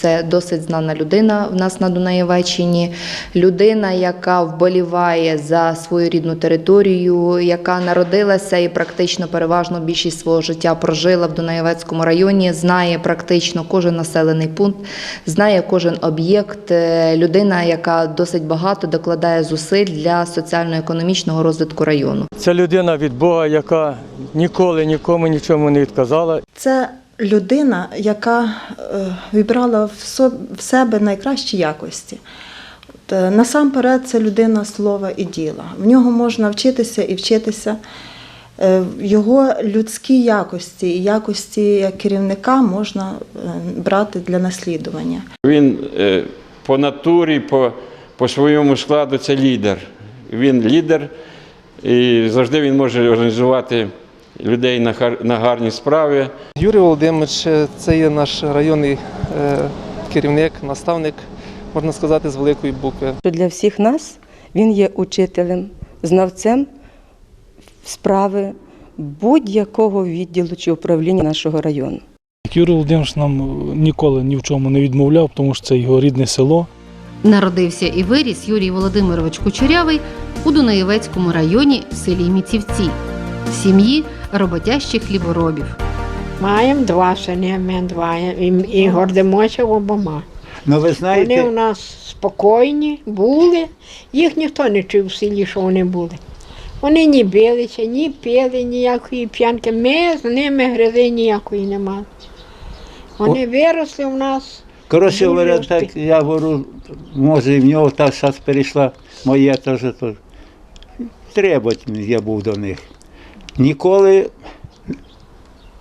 Це досить знана людина в нас на Дунаєвеччині, людина, яка вболіває за свою рідну територію, яка народилася і практично переважно більшість свого життя прожила в Дунаєвецькому районі, знає практично кожен населений пункт, знає кожен об'єкт. Е, Людина, яка досить багато докладає зусиль для соціально-економічного розвитку району. Це людина від Бога, яка ніколи нікому нічому не відказала. Це людина, яка е, вібрала в, себе найкращі якості. Е, насамперед, це людина слова і діла. В нього можна вчитися і вчитися. Е, Його людські якості і якості як керівника можна брати для наслідування. Він по натурі, по, по своєму складу це лідер. Він лідер, і завжди він може організувати людей на, гарні справи. Юрій Володимирович е, це є наш районний е, керівник, наставник, можна сказати, з великої букви. для всіх нас він є учителем, знавцем справи будь-якого відділу чи управління нашого району. Юрій Володимирович нам е, ніколи ні в чому не відмовляв, тому що це його рідне село. Народився і виріс Юрій Володимирович Кучерявий у Дунаєвецькому районі в селі Міцівці, в сім'ї роботящих хліборобів. Маємо два сини, ми два і, і гордимося обома. Ну ви Вони у нас спокійні були, їх ніхто не чув в селі, що вони були. Вони ні билися, ні пили ніякої п'янки. Ми з ними гризи ніякої не мали. Вони виросли в нас. коротше говоря, так я говорю, може і в нього та зараз перейшла моя теж. Требовательний я був до них. Ніколи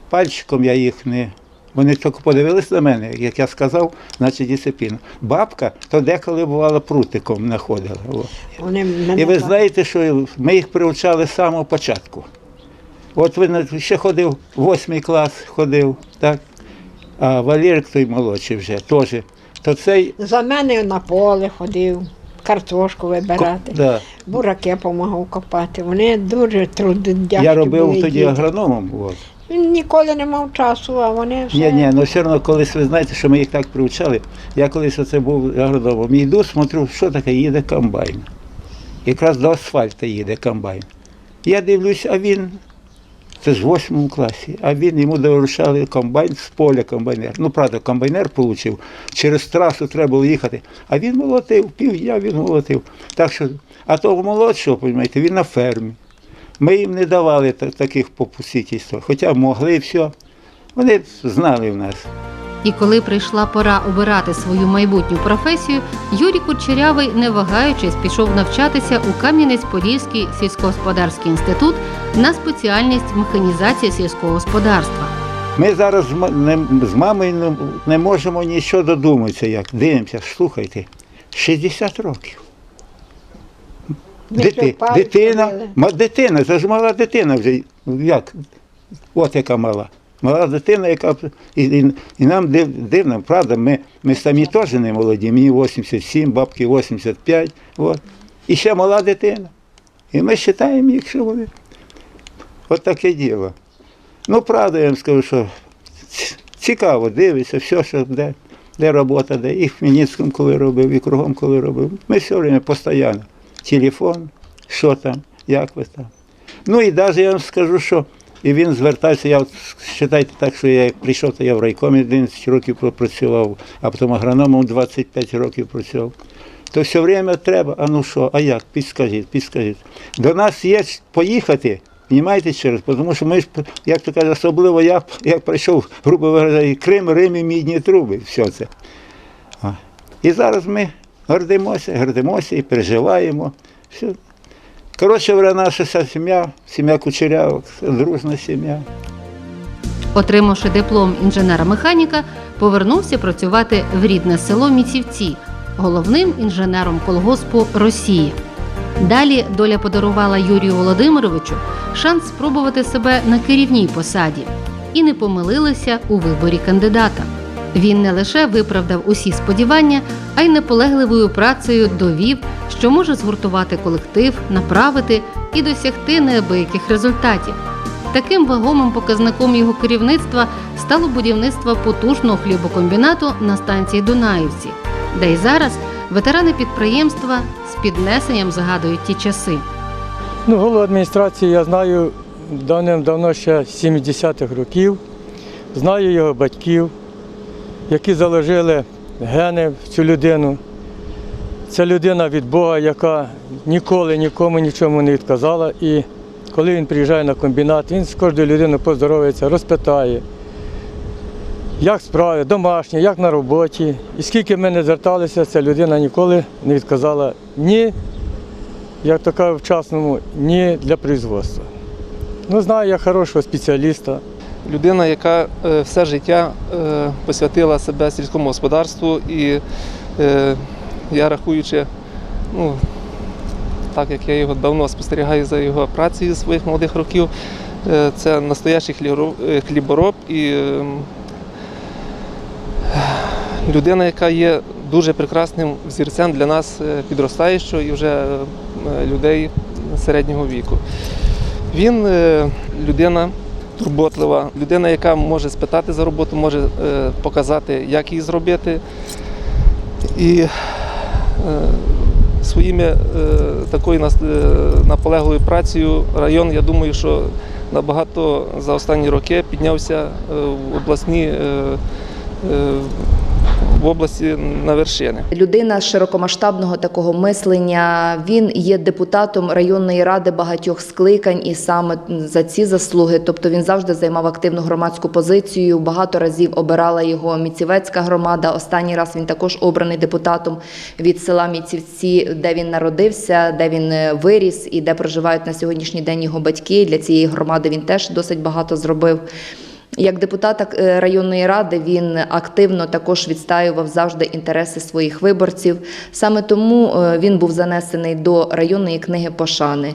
пальчиком я їх не. Вони тільки подивились на мене, як я сказав, значить дисципліна. Бабка то деколи бувало прутиком знаходила. Вони І ви знаєте, що ми їх привчали з самого початку. От він ще ходив, восьмий клас ходив, так? А Валерик той молодший вже теж. То цей За мене на поле ходив, картошку вибирати, да, бураки допомагав копати. Вони дуже трудодящі я робив були тоді діти. агрономом. От. Він ніколи не мав часу, а вони все. Ні, ні, ну все одно колись ви знаєте, що ми їх так привчали. Я колись оце був агрономом. Йду, смотрю, що таке, їде комбайн. Якраз до асфальту їде комбайн. Я дивлюсь, а він. Це ж в восьмому класі, а він йому доручали комбайн з поля комбайнер. Ну, правда, комбайнер отримав, через трасу треба було їхати. А він молотив, півдня він молотив. Так що, а того молодшого, розумієте, він на фермі. Ми їм не давали таких попустительств, хоча могли все. Вони знали в нас. І коли прийшла пора обирати свою майбутню професію, Юрій Кучерявий, не вагаючись, пішов навчатися у Кам'янець-Подільський сільськогосподарський інститут на спеціальність механізація сільського господарства. Ми зараз з мамою не, можемо нічого додуматися, як дивимося, слухайте, 60 років. Дити, дитина, дитина, це ж мала дитина вже. Як? От яка мала. Мала дитина, яка і, і, і нам див, дивно, правда, ми, ми самі теж не молоді. Мені 87, бабки 85. От. І ще мала дитина. І ми вважаємо їх, що вони. От таке діло. Ну, правда, я вам скажу, що цікаво, дивиться, все, що де, де робота, де. І в Хмельницькому, коли робив, і кругом, коли робив. Ми все время постійно. Телефон, що там, як ви там. Ну і навіть я вам скажу, що і він звертався, я от вважайте так, що я як прийшов, то я в райкомі 11 років пропрацював, а потім агрономом 25 років працював. То все время треба, а ну що, а як? Підскажіть, підскажіть. До нас є поїхати, Понімаєте через, тому що ми ж, як то кажуть, особливо я, як прийшов, грубо говоря, Крим, Рим і мідні труби, все це. І зараз ми гордимося, гордимося і переживаємо. Все. Коротше, наша вся сім'я, сім'я кучерявок, дружна сім'я. Отримавши диплом інженера-механіка, повернувся працювати в рідне село Міцівці, головним інженером колгоспу Росії. Далі доля подарувала Юрію Володимировичу шанс спробувати себе на керівній посаді і не помилилися у виборі кандидата. Він не лише виправдав усі сподівання, а й наполегливою працею довів, що може згуртувати колектив, направити і досягти неабияких результатів. Таким вагомим показником його керівництва стало будівництво потужного хлібокомбінату на станції Дунаївці, де й зараз ветерани підприємства з піднесенням згадують ті часи. Ну, голову адміністрації я знаю давним-давно ще з 70-х років. Знаю його батьків, які заложили гени в цю людину. Це людина від Бога, яка ніколи нікому нічому не відказала. І коли він приїжджає на комбінат, він з кожною людиною поздоровиться, розпитає, як справи, домашні, як на роботі. І скільки ми не зверталися, ця людина ніколи не відказала ні як то кажуть, вчасному, ні для производства. Ну, знаю я хорошого спеціаліста. Людина, яка е, все життя е, посвятила себе сільському господарству і е, я рахуючи, ну, так як я його давно спостерігаю за його працею своїх молодих років, це настоящий хлібороб, і е, людина, яка є дуже прекрасним взірцем для нас підростаючого і вже людей середнього віку. Він людина турботлива, людина, яка може спитати за роботу, може е, показати, як її зробити. І е, своїми е, такою нас- наполегливою працею район, я думаю, що набагато за останні роки піднявся в обласні. В області на вершини. Людина широкомасштабного такого мислення. Він є депутатом районної ради багатьох скликань, і саме за ці заслуги, тобто він завжди займав активну громадську позицію. Багато разів обирала його Міцівецька громада. Останній раз він також обраний депутатом від села Міцівці, де він народився, де він е, виріс і де проживають на сьогоднішній день його батьки. Для цієї громади він теж досить багато зробив. Як депутат е, районної ради він активно також відстаював завжди інтереси своїх виборців. Саме тому е, він був занесений до районної книги пошани.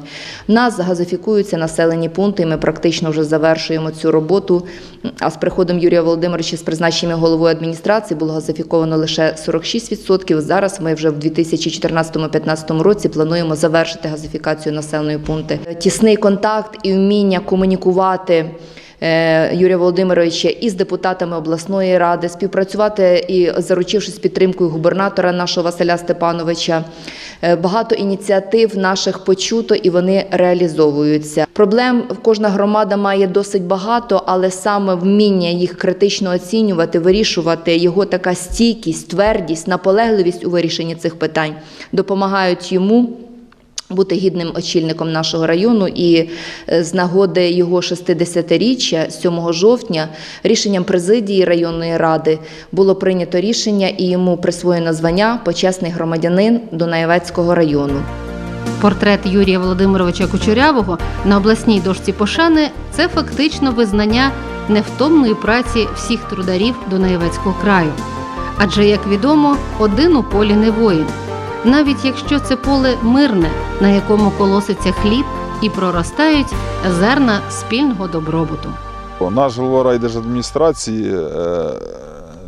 Нас газифікуються населені пункти, ми практично вже завершуємо цю роботу. А з приходом Юрія Володимировича з призначенням головою адміністрації було газифіковано лише 46%. Зараз ми вже в 2014-2015 році плануємо завершити газифікацію населеної пункти. Тісний контакт і вміння комунікувати. Е, Юрія Володимировича і з депутатами обласної ради, співпрацювати і заручившись підтримкою губернатора нашого Василя Степановича. Е, Багато ініціатив наших почуто і вони реалізовуються. Проблем кожна громада має досить багато, але саме вміння їх критично оцінювати, вирішувати його така стійкість, твердість, наполегливість у вирішенні цих питань допомагають йому бути гідним очільником нашого району. І е, з нагоди його 60-річчя, 7 жовтня, рішенням президії районної ради було прийнято рішення і йому присвоєно звання почесний громадянин Дунаєвецького району. Портрет Юрія Володимировича Кучерявого на обласній дошці пошани це фактично визнання невтомної праці всіх трударів Дунаєвецького краю. Адже, як відомо, один у полі не воїн, навіть якщо це поле мирне, на якому колоситься хліб і проростають зерна спільного добробуту. Наш голова райдержадміністрації е,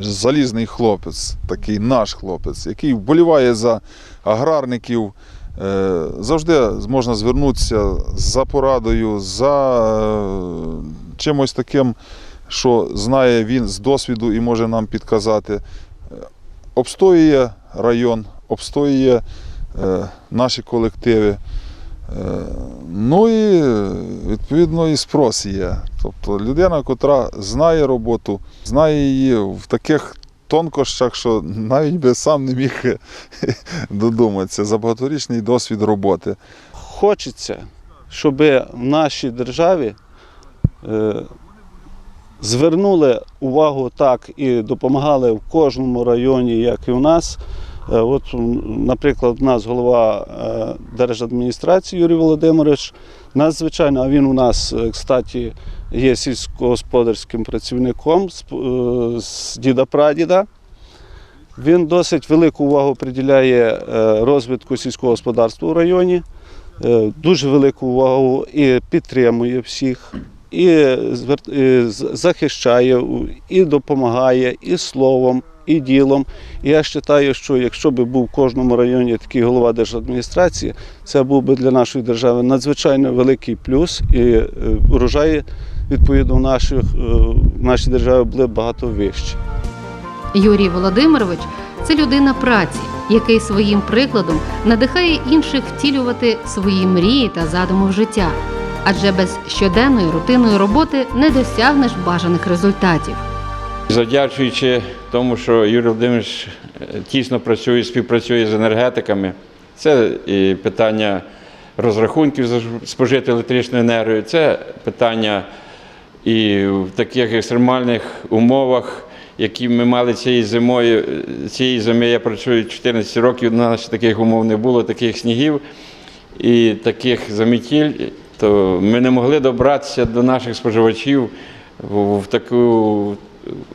залізний хлопець, такий наш хлопець, який вболіває за аграрників. Е, Завжди можна звернутися за порадою, за е, чимось таким, що знає він з досвіду і може нам підказати. Обстоює район, обстоює е, наші колективи. Е, Ну і відповідно і спрос є. Тобто людина, котра знає роботу, знає її в таких тонкощах, що навіть би сам не міг додуматися за багаторічний досвід роботи. Хочеться, щоб в нашій державі е, звернули увагу так і допомагали в кожному районі, як і у нас. Е, От, наприклад, у нас голова е, держадміністрації Юрій Володимирович. Надзвичайно, а він у нас, е, кстати, є сільськогосподарським працівником з, діда-прадіда. Він досить велику увагу приділяє розвитку сільського господарства у районі, дуже велику увагу і підтримує всіх, і захищає, і допомагає, і словом, і ділом. І я вважаю, що якщо б був в кожному районі такий голова держадміністрації, це був би для нашої держави надзвичайно великий плюс, і е, урожаї відповідно в наших, е, в нашій державі були багато вищі. Юрій Володимирович це людина праці, який своїм прикладом надихає інших втілювати свої мрії та задуми в життя. Адже без щоденної рутинної роботи не досягнеш бажаних результатів. Завдячуючи тому, що Юрій Володимирович е, тісно працює, співпрацює з енергетиками, це і питання розрахунків за спожиту електричну енергію, це питання і в таких екстремальних умовах, які ми мали цієї зимою. е, Цієї зими я працюю 14 років, у нас таких умов не було, таких снігів і таких замітіль, то ми не могли добратися до наших споживачів в таку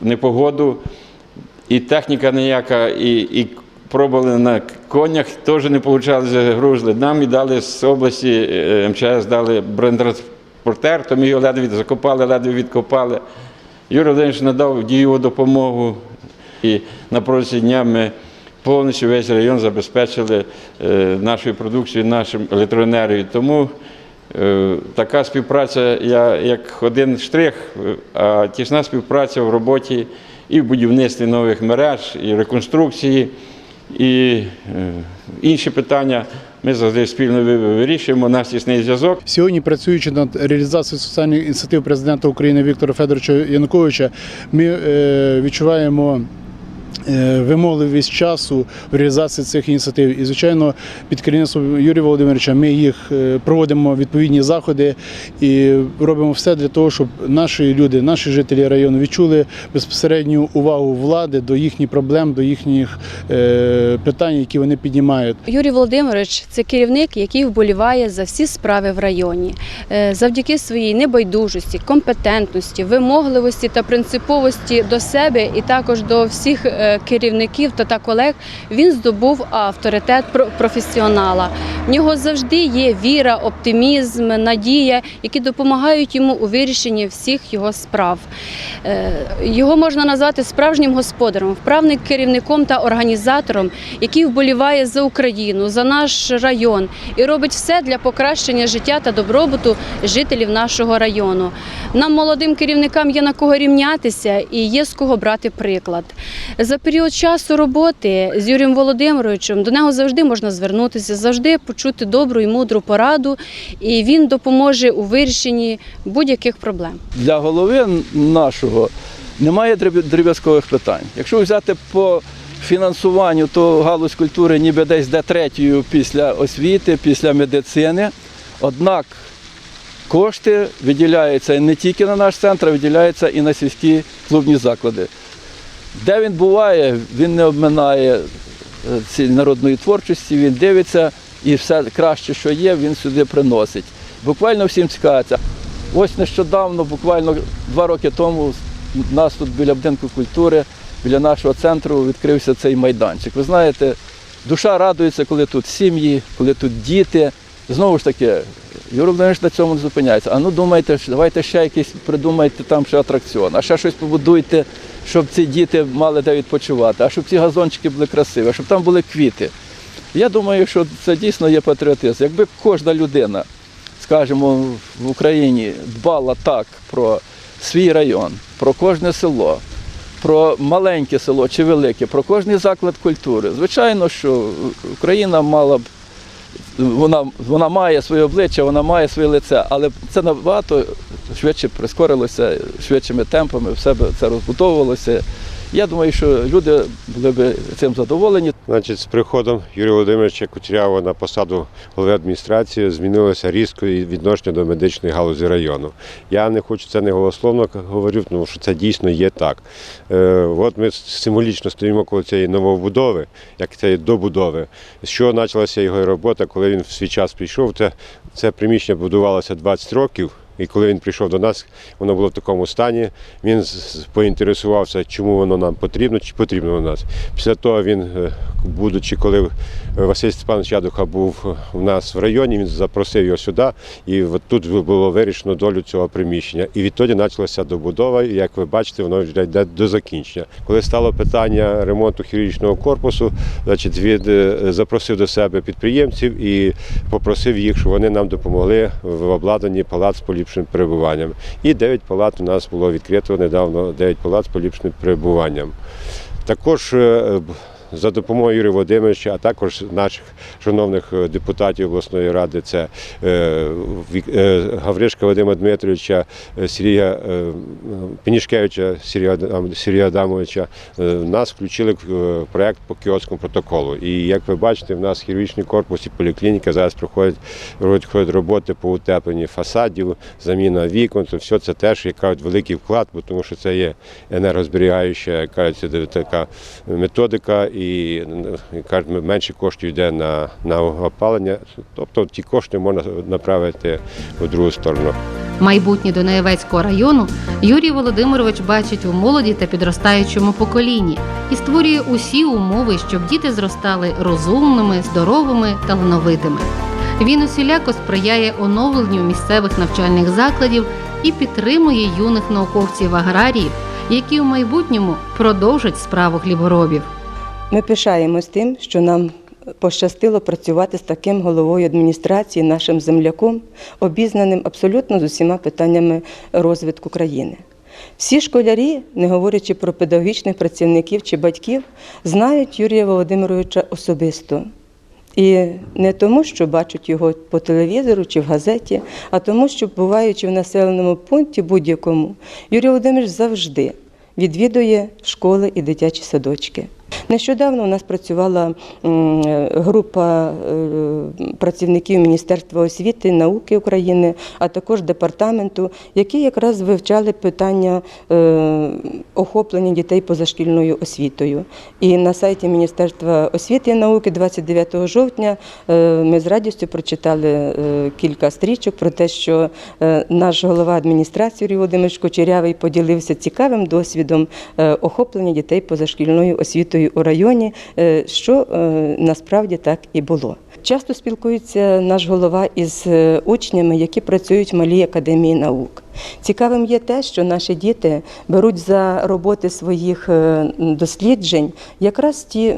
непогоду. І техніка ніяка, і, і пробували на конях, теж не вийшло, загрузли. Нам і дали з області е, МЧС дали бронетранспортер, то ми його ледве закопали, ледве відкопали. Юрій Володимирович надав дієву допомогу. І на протязі дня ми повністю весь район забезпечили е, нашою продукцією, нашим електроенергією. Тому е, така співпраця я, як один штрих, а тісна співпраця в роботі і в будівництві нових мереж, і реконструкції, і е, інші питання. Ми завжди спільно вирішуємо, у нас тісний зв'язок. Сьогодні, працюючи над реалізацією соціальних ініціатив президента України Віктора Федоровича Януковича, ми е, відчуваємо. Е, Вимогливість часу в реалізації цих ініціатив. І, звичайно, під керівництвом Юрія Володимировича ми їх е, проводимо відповідні заходи і робимо все для того, щоб наші люди, наші жителі району відчули безпосередню увагу влади до їхніх проблем, до їхніх е, питань, які вони піднімають. Юрій Володимирович це керівник, який вболіває за всі справи в районі. Завдяки своїй небайдужості, компетентності, вимогливості та принциповості до себе і також до всіх керівників та, та колег він здобув авторитет професіонала. В нього завжди є віра, оптимізм, надія, які допомагають йому у вирішенні всіх його справ. Е, Його можна назвати справжнім господарем, вправним керівником та організатором, який вболіває за Україну, за наш район і робить все для покращення життя та добробуту жителів нашого району. Нам, молодим керівникам, є на кого рівнятися і є з кого брати приклад. За період часу роботи з Юрієм Володимировичем до нього завжди можна звернутися, завжди почути добру і мудру пораду, і він допоможе у вирішенні будь-яких проблем. для голови нашого немає дріб- дріб'язкових питань. Якщо взяти по фінансуванню, то галузь культури ніби десь де третьою після освіти, після медицини. Однак кошти виділяються не тільки на наш центр, а виділяються і на сільські клубні заклади. Де він буває, він не обминає е, цієї народної творчості, він дивиться і все краще, що є, він сюди приносить. Буквально всім цікавиться. Ось нещодавно, буквально два роки тому, у нас тут біля будинку культури, біля нашого центру відкрився цей майданчик. Ви знаєте, душа радується, коли тут сім'ї, коли тут діти. Знову ж таки, Юрій Володимирович на цьому не зупиняється. А ну думайте, давайте ще якийсь придумайте там ще атракціон, а ще щось побудуйте, щоб ці діти мали де відпочивати, а щоб ці газончики були красиві, а щоб там були квіти. Я думаю, що це дійсно є патріотизм. Якби кожна людина, скажімо, в Україні дбала так про свій район, про кожне село, про маленьке село чи велике, про кожний заклад культури, звичайно, що Україна мала б вона, вона має своє обличчя, вона має своє лице, але це набагато швидше прискорилося, швидшими темпами, все це розбудовувалося. Я думаю, що люди були б цим задоволені. Значить, з приходом Юрія Володимировича Кучерявого на посаду голови адміністрації змінилося різко і відношення до медичної галузі району. Я не хочу це не голословно говорю, тому що це дійсно є так. Е, от ми символічно стоїмо коло цієї новобудови, як цієї добудови. З чого почалася його робота, коли він в свій час прийшов, це, це приміщення будувалося 20 років. І коли він прийшов до нас, воно було в такому стані. Він поінтересувався, чому воно нам потрібно, чи потрібно воно нас. Після того він, е, будучи, коли Василь Степанович Ядуха був у нас в районі, він запросив його сюди, і от тут було вирішено долю цього приміщення. І відтоді почалася добудова, і як ви бачите, воно вже йде до закінчення. Коли стало питання ремонту хірургічного корпусу, значить, він е, запросив до себе підприємців і попросив їх, щоб вони нам допомогли в обладнанні палат з поліпшеним перебуванням. І 9 палат у нас було відкрито недавно, 9 палат з поліпшеним перебуванням. Також е, за допомогою Юрія Володимировича, а також наших шановних е, депутатів обласної ради, це е, е, Гавришка Вадима Дмитровича, Сергія Пенішкевича Сергія Адамовича, нас включили в проект по кіотському протоколу. І як ви бачите, в нас хірургічний корпус і поліклініка зараз проходять, роботи по утепленні фасадів, заміна вікон. То все це теж як кажуть, великий вклад, бо тому що це є енергозберігаюча як кажуть, така методика, і кажуть, менше коштів йде на, на опалення. Тобто ті кошти можна направити в другу сторону. Майбутнє Дунаєвецького району Юрій Володимирович бачить у молоді та підростаючому поколінні і створює усі умови, щоб діти зростали розумними, здоровими, талановитими. Він усіляко сприяє оновленню місцевих навчальних закладів і підтримує юних науковців аграріїв, які у майбутньому продовжать справу хліборобів. Ми пишаємось тим, що нам пощастило працювати з таким головою адміністрації, нашим земляком, обізнаним абсолютно з усіма питаннями розвитку країни. Всі школярі, не говорячи про педагогічних працівників чи батьків, знають Юрія Володимировича особисто. І не тому, що бачать його по телевізору чи в газеті, а тому, що, буваючи в населеному пункті будь-якому, Юрій Володимирович завжди відвідує школи і дитячі садочки. Нещодавно у нас працювала е, група е, працівників Міністерства освіти науки України, а також департаменту, які якраз вивчали питання е, охоплення дітей позашкільною освітою. І на сайті Міністерства освіти і науки 29 жовтня ми з радістю прочитали кілька стрічок про те, що наш голова адміністрації Юрій Володимирович Кучерявий поділився цікавим досвідом охоплення дітей позашкільною освітою у районі, е, що е, насправді так і було. Часто спілкується наш голова із е, учнями, які працюють в малій академії наук. Цікавим є те, що наші діти беруть за роботи своїх досліджень якраз ті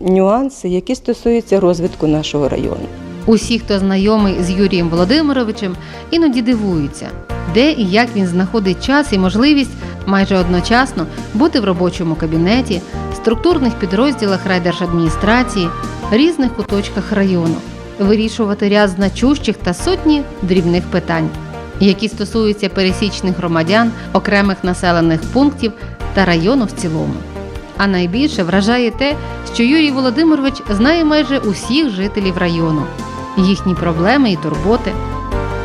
нюанси, які стосуються розвитку нашого району. Усі, хто знайомий з Юрієм Володимировичем, іноді дивуються, де і як він знаходить час і можливість майже одночасно бути в робочому кабінеті, структурних підрозділах райдержадміністрації, різних куточках району, вирішувати ряд значущих та сотні дрібних питань, які стосуються пересічних громадян, окремих населених пунктів та району в цілому. А найбільше вражає те, що Юрій Володимирович знає майже усіх жителів району, їхні проблеми і турботи.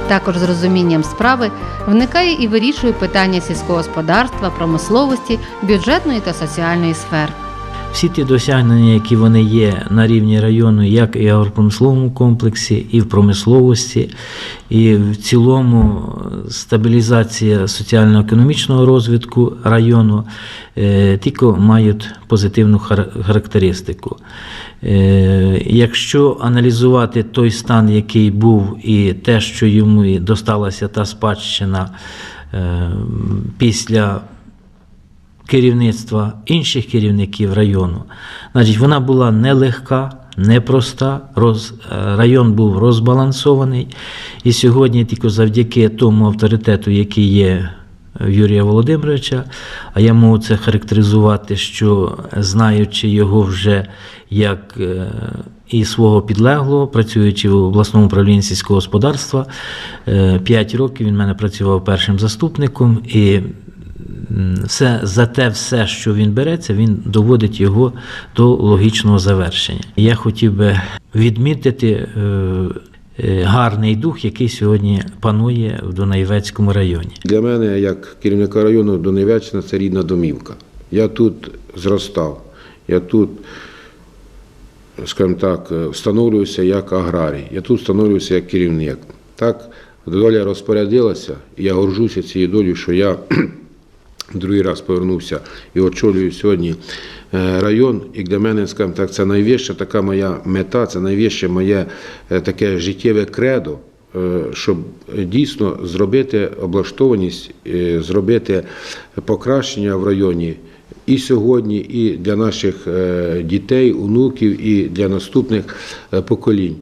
Також з розумінням справи вникає і вирішує питання сільського господарства, промисловості, бюджетної та соціальної сфер. Всі ті досягнення, які вони є на рівні району, як і в агропромисловому комплексі, і в промисловості, і в цілому стабілізація соціально-економічного розвитку району, е, тільки мають позитивну характеристику. Е, Якщо аналізувати той стан, який був, і те, що йому досталася та спадщина е, після керівництва інших керівників району. Значить, вона була нелегка, непроста, роз, е, район був розбалансований. І сьогодні тільки завдяки тому авторитету, який є Юрія Володимировича, а я можу це характеризувати, що знаючи його вже як е, і свого підлеглого, працюючи в обласному управлінні сільського господарства, 5 років він мене працював першим заступником і все, за те все, що він береться, він доводить його до логічного завершення. Я хотів би відмітити е, е, гарний дух, який сьогодні панує в Дунаєвецькому районі. Для мене, як керівника району Донецька, це рідна домівка. Я тут зростав, я тут, скажімо так, встановлююся як аграрій, я тут встановлююся як керівник. Так, доля розпорядилася, і я горжуся цією долею, що я другий раз повернувся і очолюю сьогодні е, район. І для мене, скажімо так, це найвища така моя мета, це найвище моє е, таке життєве кредо, е, щоб дійсно зробити облаштованість, зробити покращення в районі. І сьогодні, і для наших дітей, онуків, і для наступних поколінь.